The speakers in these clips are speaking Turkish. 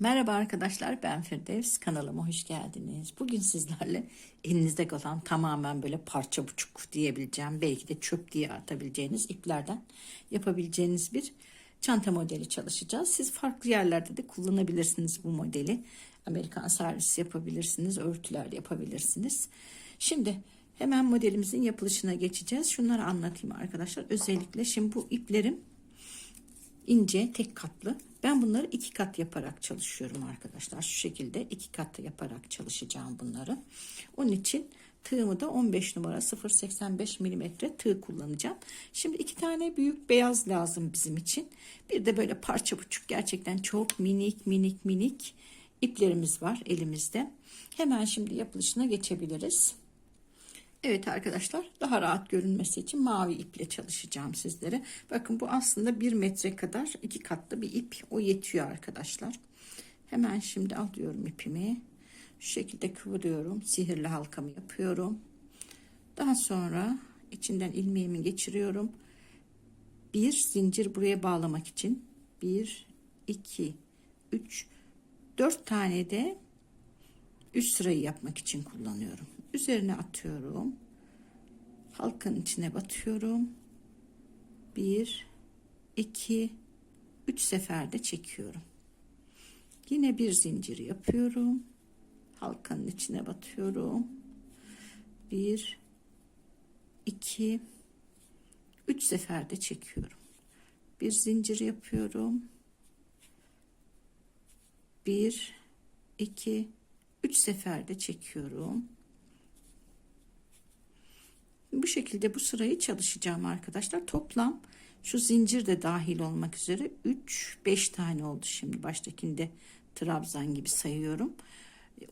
Merhaba arkadaşlar ben Firdevs kanalıma hoş geldiniz. Bugün sizlerle elinizde kalan tamamen böyle parça buçuk diyebileceğim belki de çöp diye atabileceğiniz iplerden yapabileceğiniz bir çanta modeli çalışacağız. Siz farklı yerlerde de kullanabilirsiniz bu modeli. Amerikan servisi yapabilirsiniz, örtüler yapabilirsiniz. Şimdi hemen modelimizin yapılışına geçeceğiz. Şunları anlatayım arkadaşlar. Özellikle şimdi bu iplerim ince tek katlı. Ben bunları iki kat yaparak çalışıyorum arkadaşlar. Şu şekilde iki kat yaparak çalışacağım bunları. Onun için tığımı da 15 numara 0.85 milimetre tığ kullanacağım. Şimdi iki tane büyük beyaz lazım bizim için. Bir de böyle parça buçuk gerçekten çok minik minik minik iplerimiz var elimizde. Hemen şimdi yapılışına geçebiliriz. Evet arkadaşlar daha rahat görünmesi için mavi iple çalışacağım sizlere. Bakın bu aslında bir metre kadar iki katlı bir ip. O yetiyor arkadaşlar. Hemen şimdi alıyorum ipimi. Şu şekilde kıvırıyorum. Sihirli halkamı yapıyorum. Daha sonra içinden ilmeğimi geçiriyorum. Bir zincir buraya bağlamak için. Bir, iki, üç, dört tane de üst sırayı yapmak için kullanıyorum üzerine atıyorum. Halkanın içine batıyorum. Bir, iki, üç seferde çekiyorum. Yine bir zincir yapıyorum. Halkanın içine batıyorum. Bir, iki, üç seferde çekiyorum. Bir zincir yapıyorum. Bir, iki, üç seferde çekiyorum bu şekilde bu sırayı çalışacağım arkadaşlar. Toplam şu zincir de dahil olmak üzere 3 5 tane oldu şimdi baştakinde trabzan gibi sayıyorum.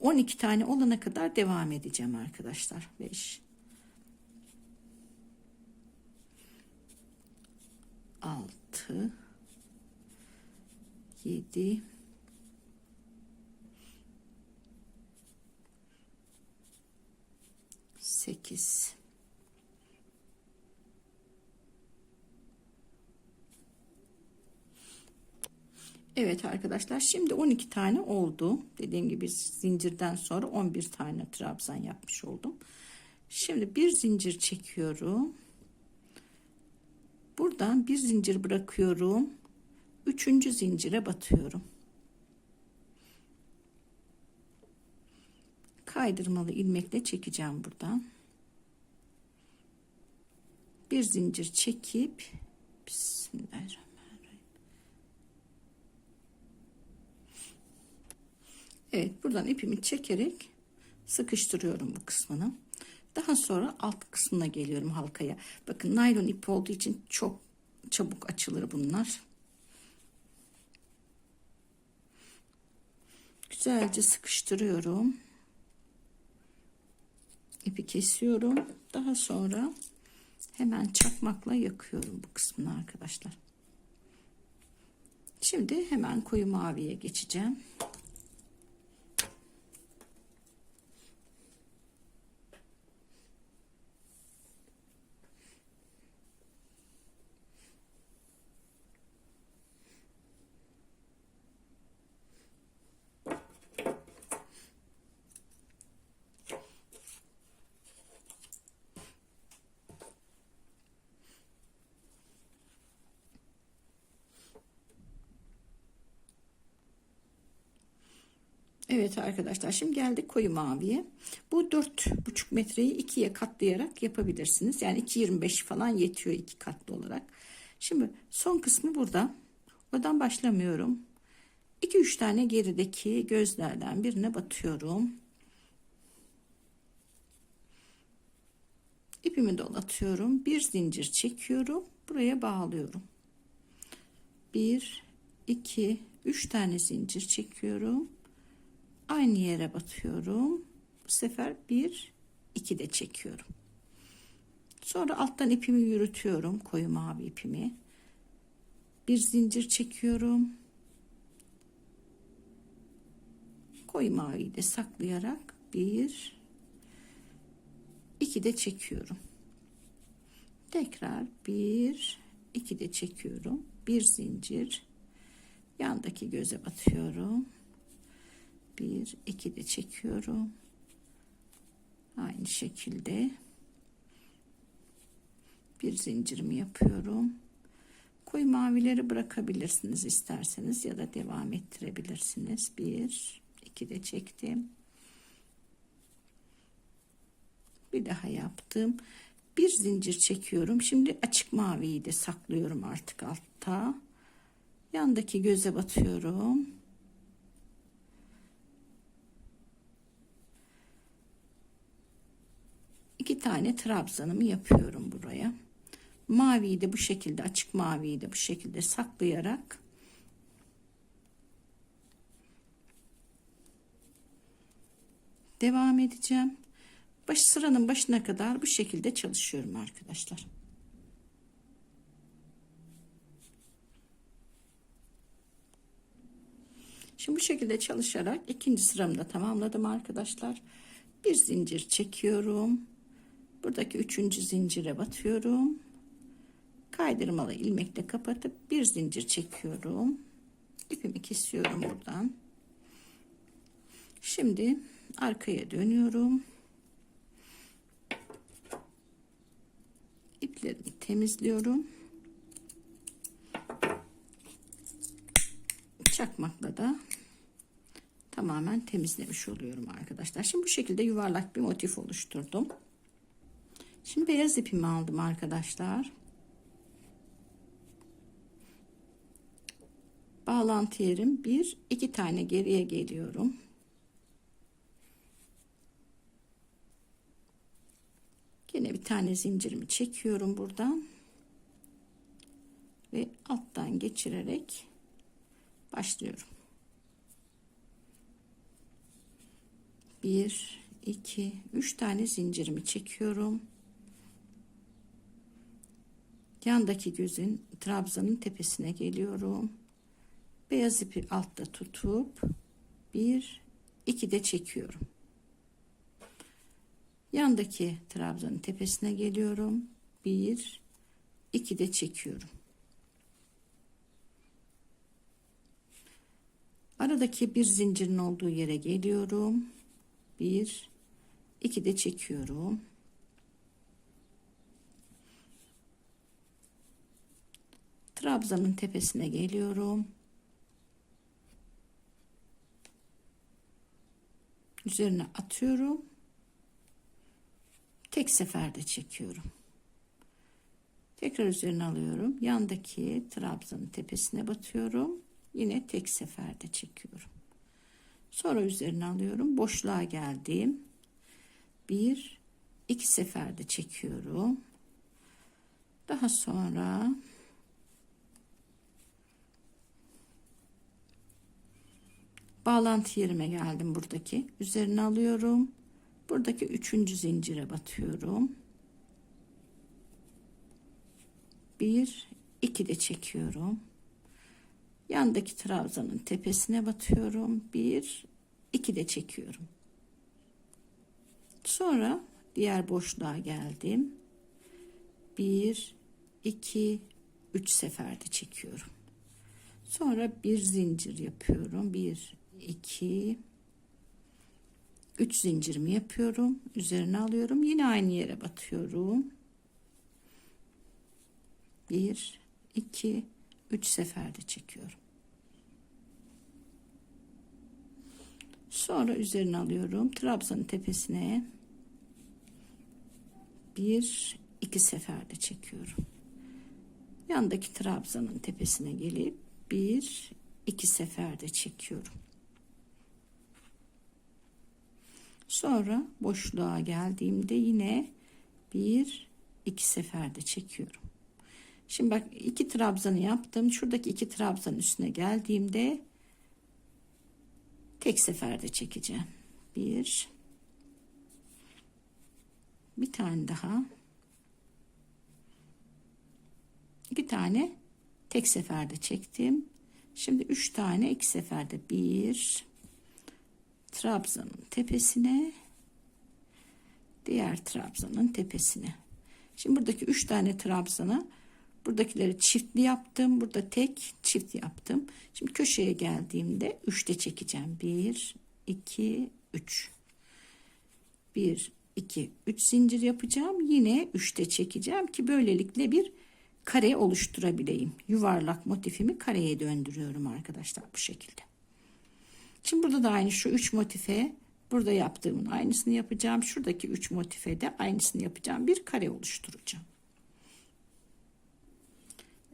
12 tane olana kadar devam edeceğim arkadaşlar. 5 6 7 8 Evet arkadaşlar şimdi 12 tane oldu. Dediğim gibi zincirden sonra 11 tane trabzan yapmış oldum. Şimdi bir zincir çekiyorum. Buradan bir zincir bırakıyorum. Üçüncü zincire batıyorum. Kaydırmalı ilmekle çekeceğim buradan. Bir zincir çekip Bismillahirrahmanirrahim. Evet buradan ipimi çekerek sıkıştırıyorum bu kısmını. Daha sonra alt kısmına geliyorum halkaya. Bakın naylon ip olduğu için çok çabuk açılır bunlar. Güzelce sıkıştırıyorum. İpi kesiyorum. Daha sonra hemen çakmakla yakıyorum bu kısmını arkadaşlar. Şimdi hemen koyu maviye geçeceğim. Evet arkadaşlar şimdi geldik koyu maviye. Bu dört buçuk metreyi ikiye katlayarak yapabilirsiniz. Yani 2.25 falan yetiyor iki katlı olarak. Şimdi son kısmı burada. Oradan başlamıyorum. 2-3 tane gerideki gözlerden birine batıyorum. İpimi dolatıyorum. Bir zincir çekiyorum. Buraya bağlıyorum. 1 2 3 tane zincir çekiyorum aynı yere batıyorum. Bu sefer bir iki de çekiyorum. Sonra alttan ipimi yürütüyorum. Koyu mavi ipimi. Bir zincir çekiyorum. Koyu maviyi de saklayarak bir iki de çekiyorum. Tekrar bir iki de çekiyorum. Bir zincir yandaki göze batıyorum Bir, iki de çekiyorum. Aynı şekilde bir zincirimi yapıyorum. Koyu mavileri bırakabilirsiniz isterseniz ya da devam ettirebilirsiniz. Bir, iki de çektim. Bir daha yaptım. Bir zincir çekiyorum. Şimdi açık maviyi de saklıyorum artık altta. Yandaki göze batıyorum. İki tane trabzanımı yapıyorum buraya. Maviyi de bu şekilde açık maviyi de bu şekilde saklayarak devam edeceğim. Baş sıranın başına kadar bu şekilde çalışıyorum arkadaşlar. Şimdi bu şekilde çalışarak ikinci sıramı da tamamladım arkadaşlar. Bir zincir çekiyorum. Buradaki üçüncü zincire batıyorum. Kaydırmalı ilmekle kapatıp bir zincir çekiyorum. İpimi kesiyorum buradan. Şimdi arkaya dönüyorum. İplerimi temizliyorum. Çakmakla da tamamen temizlemiş oluyorum arkadaşlar. Şimdi bu şekilde yuvarlak bir motif oluşturdum. Şimdi beyaz ipimi aldım arkadaşlar. Bağlantı yerim bir iki tane geriye geliyorum. Yine bir tane zincirimi çekiyorum buradan. Ve alttan geçirerek başlıyorum. Bir, iki, üç tane zincirimi çekiyorum. Yandaki gözün trabzanın tepesine geliyorum. Beyaz ipi altta tutup bir, iki de çekiyorum. Yandaki trabzanın tepesine geliyorum. Bir, iki de çekiyorum. Aradaki bir zincirin olduğu yere geliyorum. Bir, iki de çekiyorum. Trabzanın tepesine geliyorum. Üzerine atıyorum. Tek seferde çekiyorum. Tekrar üzerine alıyorum. Yandaki trabzanın tepesine batıyorum. Yine tek seferde çekiyorum. Sonra üzerine alıyorum. Boşluğa geldim. Bir, iki seferde çekiyorum. Daha sonra bağlantı yerime geldim buradaki. Üzerine alıyorum. Buradaki üçüncü zincire batıyorum. Bir, iki de çekiyorum. Yandaki trabzanın tepesine batıyorum. Bir, iki de çekiyorum. Sonra diğer boşluğa geldim. Bir, iki, üç seferde çekiyorum. Sonra bir zincir yapıyorum. Bir, iki, üç zincirimi yapıyorum. Üzerine alıyorum. Yine aynı yere batıyorum. Bir, iki, üç seferde çekiyorum. Sonra üzerine alıyorum. Trabzanın tepesine bir, iki seferde çekiyorum. Yandaki trabzanın tepesine gelip bir, iki seferde çekiyorum. Sonra boşluğa geldiğimde yine bir iki seferde çekiyorum. Şimdi bak iki trabzanı yaptım. Şuradaki iki trabzanın üstüne geldiğimde tek seferde çekeceğim. Bir bir tane daha iki tane tek seferde çektim. Şimdi üç tane iki seferde bir trabzanın tepesine diğer trabzanın tepesine. Şimdi buradaki üç tane trabzana buradakileri çiftli yaptım. Burada tek çift yaptım. Şimdi köşeye geldiğimde üçte çekeceğim. Bir, 2 3 1 2 3 zincir yapacağım. Yine 3'te çekeceğim ki böylelikle bir kare oluşturabileyim. Yuvarlak motifimi kareye döndürüyorum arkadaşlar bu şekilde. Şimdi burada da aynı şu 3 motife burada yaptığımın aynısını yapacağım. Şuradaki 3 motife de aynısını yapacağım. Bir kare oluşturacağım.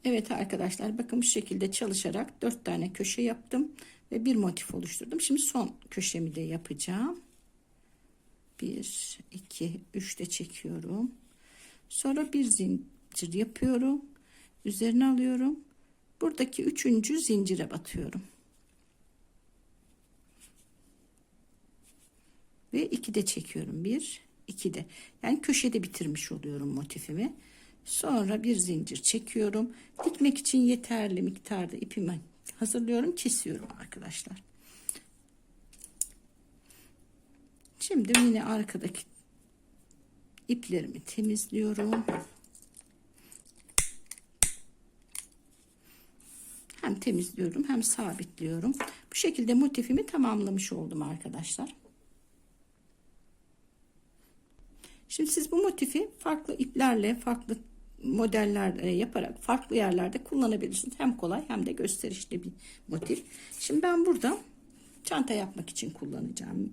Evet arkadaşlar bakın bu şekilde çalışarak 4 tane köşe yaptım ve bir motif oluşturdum. Şimdi son köşemi de yapacağım. 1 2 3 de çekiyorum. Sonra bir zincir yapıyorum. Üzerine alıyorum. Buradaki üçüncü zincire batıyorum. Ve iki de çekiyorum. Bir, iki de. Yani köşede bitirmiş oluyorum motifimi. Sonra bir zincir çekiyorum. Dikmek için yeterli miktarda ipimi hazırlıyorum. Kesiyorum arkadaşlar. Şimdi yine arkadaki iplerimi temizliyorum. Hem temizliyorum hem sabitliyorum. Bu şekilde motifimi tamamlamış oldum arkadaşlar. Şimdi siz bu motifi farklı iplerle, farklı modellerle yaparak farklı yerlerde kullanabilirsiniz. Hem kolay hem de gösterişli bir motif. Şimdi ben burada çanta yapmak için kullanacağım.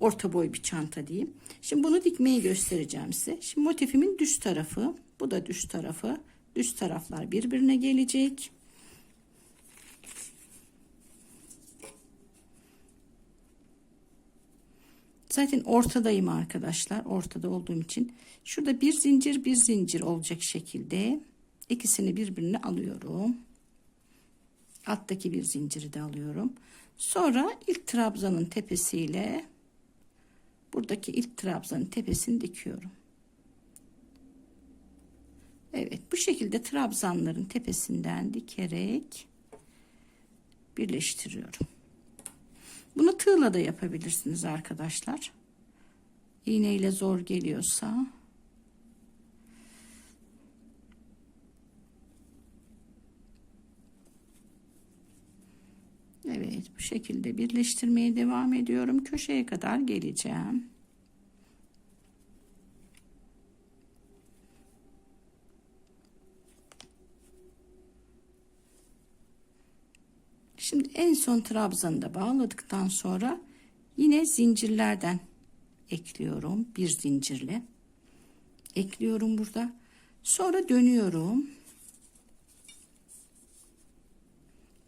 Orta boy bir çanta diyeyim. Şimdi bunu dikmeyi göstereceğim size. Şimdi motifimin düz tarafı, bu da düz tarafı. Düz taraflar birbirine gelecek. Zaten ortadayım arkadaşlar. Ortada olduğum için. Şurada bir zincir bir zincir olacak şekilde ikisini birbirine alıyorum. Alttaki bir zinciri de alıyorum. Sonra ilk trabzanın tepesiyle buradaki ilk trabzanın tepesini dikiyorum. Evet bu şekilde trabzanların tepesinden dikerek birleştiriyorum. Bunu tığla da yapabilirsiniz arkadaşlar. İğneyle zor geliyorsa. Evet bu şekilde birleştirmeye devam ediyorum. Köşeye kadar geleceğim. Şimdi en son trabzanı da bağladıktan sonra yine zincirlerden ekliyorum. Bir zincirle ekliyorum burada. Sonra dönüyorum.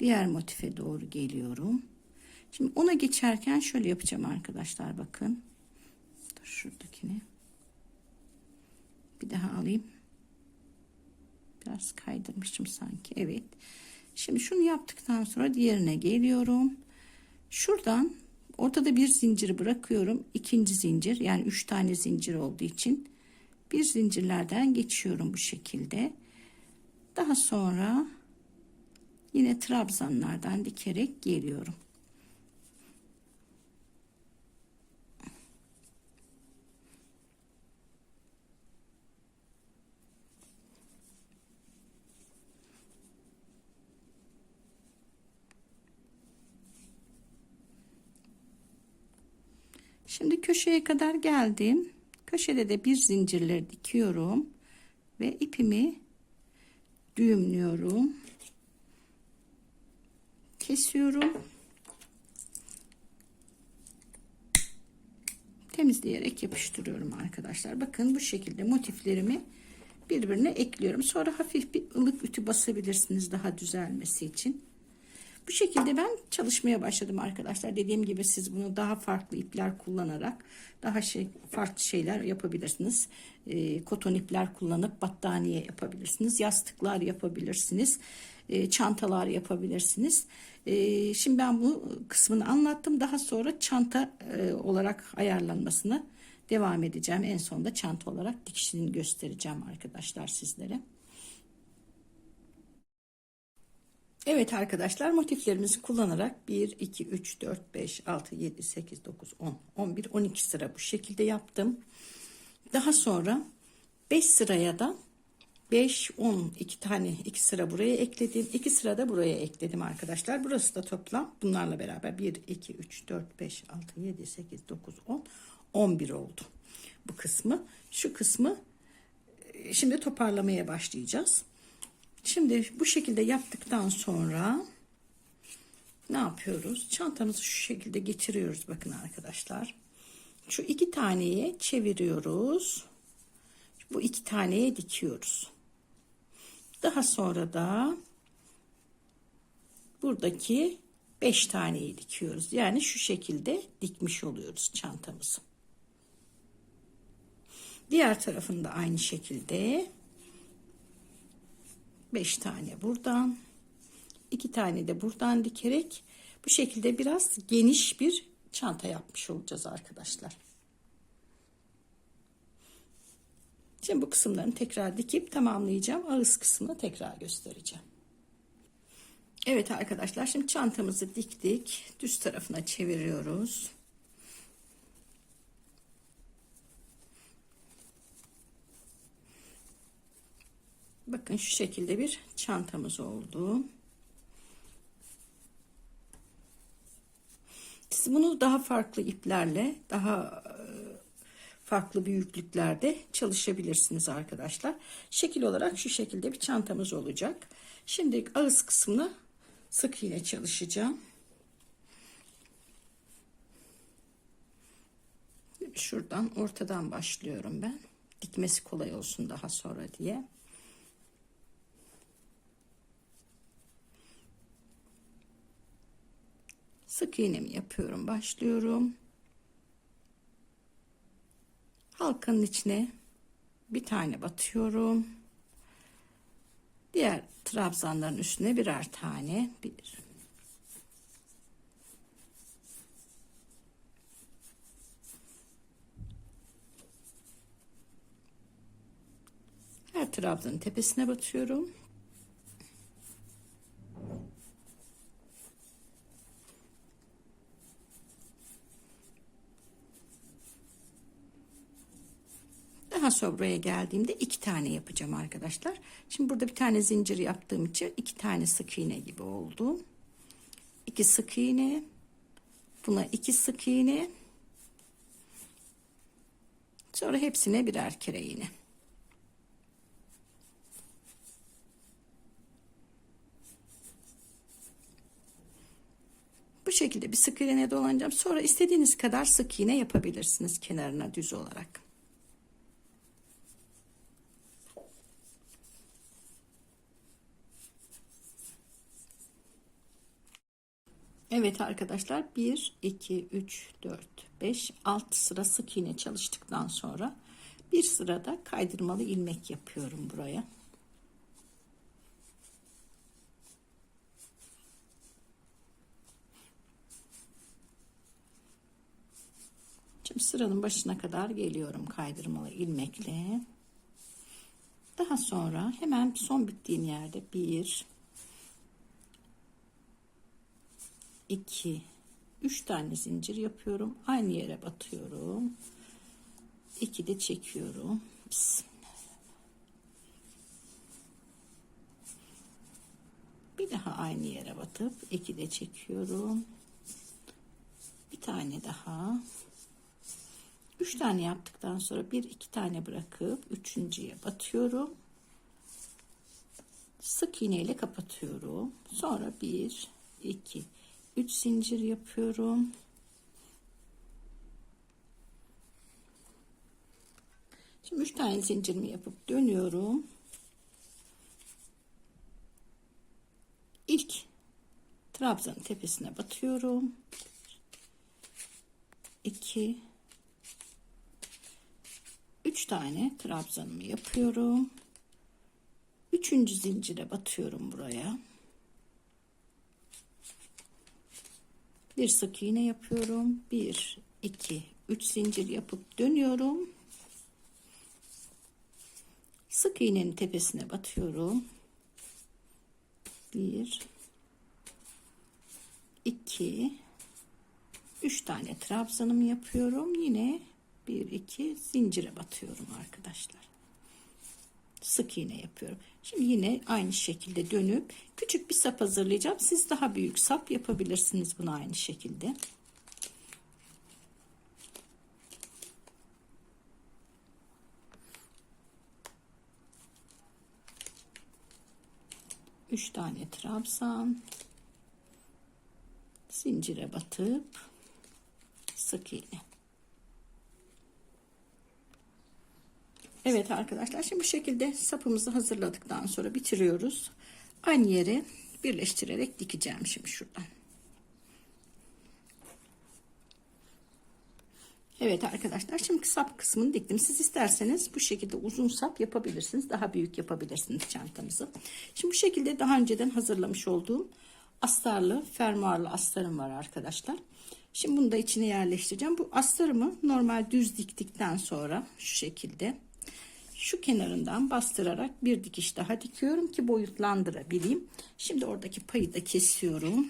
Diğer motife doğru geliyorum. Şimdi ona geçerken şöyle yapacağım arkadaşlar bakın. Dur şuradakini. Bir daha alayım. Biraz kaydırmışım sanki. Evet. Şimdi şunu yaptıktan sonra diğerine geliyorum. Şuradan ortada bir zincir bırakıyorum. İkinci zincir yani üç tane zincir olduğu için bir zincirlerden geçiyorum bu şekilde. Daha sonra yine trabzanlardan dikerek geliyorum. Şimdi köşeye kadar geldim. Köşede de bir zincirler dikiyorum ve ipimi düğümlüyorum. Kesiyorum. Temizleyerek yapıştırıyorum arkadaşlar. Bakın bu şekilde motiflerimi birbirine ekliyorum. Sonra hafif bir ılık ütü basabilirsiniz daha düzelmesi için. Bu şekilde ben çalışmaya başladım arkadaşlar. Dediğim gibi siz bunu daha farklı ipler kullanarak daha şey farklı şeyler yapabilirsiniz. E, koton ipler kullanıp battaniye yapabilirsiniz. Yastıklar yapabilirsiniz. E, çantalar yapabilirsiniz. E, şimdi ben bu kısmını anlattım. Daha sonra çanta e, olarak ayarlanmasını devam edeceğim. En sonunda çanta olarak dikişini göstereceğim arkadaşlar sizlere. Evet arkadaşlar motiflerimizi kullanarak 1, 2, 3, 4, 5, 6, 7, 8, 9, 10, 11, 12 sıra bu şekilde yaptım. Daha sonra 5 sıraya da 5, 10 iki tane iki sıra buraya ekledim. iki sıra da buraya ekledim arkadaşlar. Burası da toplam bunlarla beraber 1, 2, 3, 4, 5, 6, 7, 8, 9, 10, 11 oldu. Bu kısmı. Şu kısmı e, şimdi toparlamaya başlayacağız. Şimdi bu şekilde yaptıktan sonra ne yapıyoruz? Çantamızı şu şekilde getiriyoruz bakın arkadaşlar. Şu iki taneyi çeviriyoruz. Bu iki taneye dikiyoruz. Daha sonra da buradaki beş taneyi dikiyoruz. Yani şu şekilde dikmiş oluyoruz çantamızı. Diğer tarafında aynı şekilde beş tane buradan iki tane de buradan dikerek bu şekilde biraz geniş bir çanta yapmış olacağız arkadaşlar. Şimdi bu kısımlarını tekrar dikip tamamlayacağım. Ağız kısmını tekrar göstereceğim. Evet arkadaşlar şimdi çantamızı diktik. Düz tarafına çeviriyoruz. Bakın şu şekilde bir çantamız oldu. Siz bunu daha farklı iplerle, daha e, farklı büyüklüklerde çalışabilirsiniz arkadaşlar. Şekil olarak şu şekilde bir çantamız olacak. Şimdi ağız kısmını sık iğne çalışacağım. Şuradan ortadan başlıyorum ben. Dikmesi kolay olsun daha sonra diye. Sık iğnemi yapıyorum. Başlıyorum. Halkanın içine bir tane batıyorum. Diğer trabzanların üstüne birer tane. Bir. Her trabzanın tepesine batıyorum. Daha sonra buraya geldiğimde iki tane yapacağım arkadaşlar. Şimdi burada bir tane zincir yaptığım için iki tane sık iğne gibi oldu. İki sık iğne. Buna iki sık iğne. Sonra hepsine birer kere iğne. Bu şekilde bir sık iğne dolanacağım. Sonra istediğiniz kadar sık iğne yapabilirsiniz kenarına düz olarak. Evet arkadaşlar 1 2 3 4 5 6 sıra sık iğne çalıştıktan sonra bir sırada kaydırmalı ilmek yapıyorum buraya. Şimdi sıranın başına kadar geliyorum kaydırmalı ilmekle. Daha sonra hemen son bittiğim yerde 1 2 3 tane zincir yapıyorum. Aynı yere batıyorum. 2 de çekiyorum. Bir daha aynı yere batıp 2 de çekiyorum. Bir tane daha. 3 tane yaptıktan sonra bir iki tane bırakıp üçüncüye batıyorum. Sık iğne ile kapatıyorum. Sonra 1 2 3 zincir yapıyorum. Şimdi 3 tane zincirimi yapıp dönüyorum. İlk trabzanın tepesine batıyorum. 2 3 tane trabzanımı yapıyorum. Üçüncü zincire batıyorum buraya. Bir sık iğne yapıyorum. 1 2 3 zincir yapıp dönüyorum. Sık iğnenin tepesine batıyorum. 1 2 3 tane trabzanımı yapıyorum. Yine 1 2 zincire batıyorum arkadaşlar. Sık iğne yapıyorum. Şimdi yine aynı şekilde dönüp küçük bir sap hazırlayacağım. Siz daha büyük sap yapabilirsiniz bunu aynı şekilde. Üç tane trabzan zincire batıp sık iğne. Evet arkadaşlar şimdi bu şekilde sapımızı hazırladıktan sonra bitiriyoruz. Aynı yere birleştirerek dikeceğim şimdi şuradan. Evet arkadaşlar şimdi sap kısmını diktim. Siz isterseniz bu şekilde uzun sap yapabilirsiniz. Daha büyük yapabilirsiniz çantanızı. Şimdi bu şekilde daha önceden hazırlamış olduğum astarlı fermuarlı astarım var arkadaşlar. Şimdi bunu da içine yerleştireceğim. Bu astarımı normal düz diktikten sonra şu şekilde şu kenarından bastırarak bir dikiş daha dikiyorum ki boyutlandırabileyim. Şimdi oradaki payı da kesiyorum.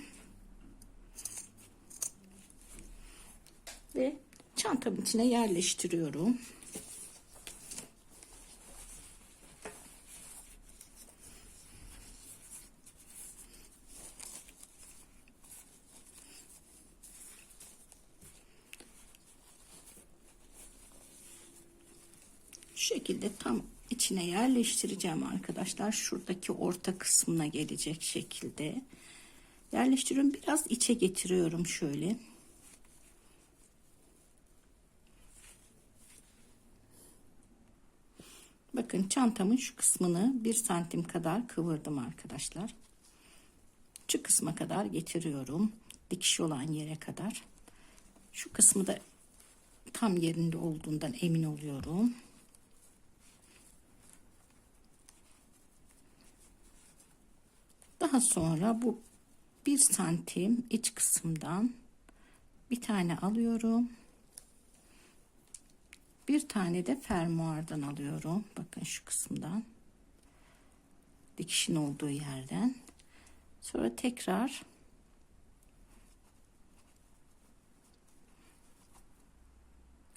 Ve çantamın içine yerleştiriyorum. Şu şekilde tam içine yerleştireceğim arkadaşlar. Şuradaki orta kısmına gelecek şekilde yerleştiriyorum. Biraz içe getiriyorum şöyle. Bakın çantamın şu kısmını bir santim kadar kıvırdım arkadaşlar. Şu kısma kadar getiriyorum. Dikiş olan yere kadar. Şu kısmı da tam yerinde olduğundan emin oluyorum. Daha sonra bu bir santim iç kısımdan bir tane alıyorum. Bir tane de fermuardan alıyorum. Bakın şu kısımdan. Dikişin olduğu yerden. Sonra tekrar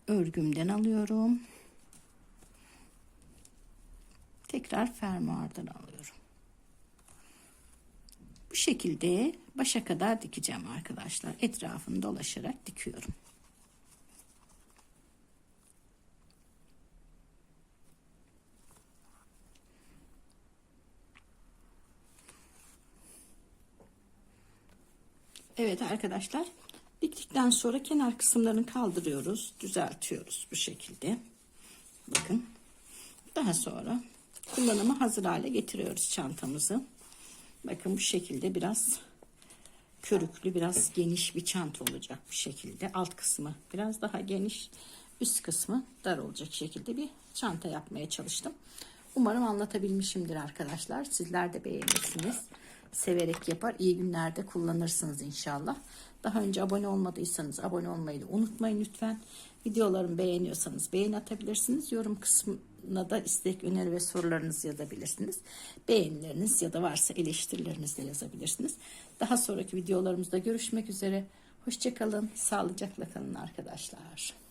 örgümden alıyorum. Tekrar fermuardan alıyorum. Bu şekilde başa kadar dikeceğim arkadaşlar. Etrafını dolaşarak dikiyorum. Evet arkadaşlar diktikten sonra kenar kısımlarını kaldırıyoruz düzeltiyoruz bu şekilde bakın daha sonra kullanıma hazır hale getiriyoruz çantamızı bakın bu şekilde biraz körüklü biraz geniş bir çanta olacak bu şekilde alt kısmı biraz daha geniş üst kısmı dar olacak şekilde bir çanta yapmaya çalıştım umarım anlatabilmişimdir arkadaşlar sizler de beğenirsiniz severek yapar. İyi günlerde kullanırsınız inşallah. Daha önce abone olmadıysanız abone olmayı da unutmayın lütfen. Videolarımı beğeniyorsanız beğeni atabilirsiniz. Yorum kısmına da istek, öneri ve sorularınızı yazabilirsiniz. Beğenileriniz ya da varsa eleştirilerinizi de yazabilirsiniz. Daha sonraki videolarımızda görüşmek üzere. Hoşçakalın, sağlıcakla kalın arkadaşlar.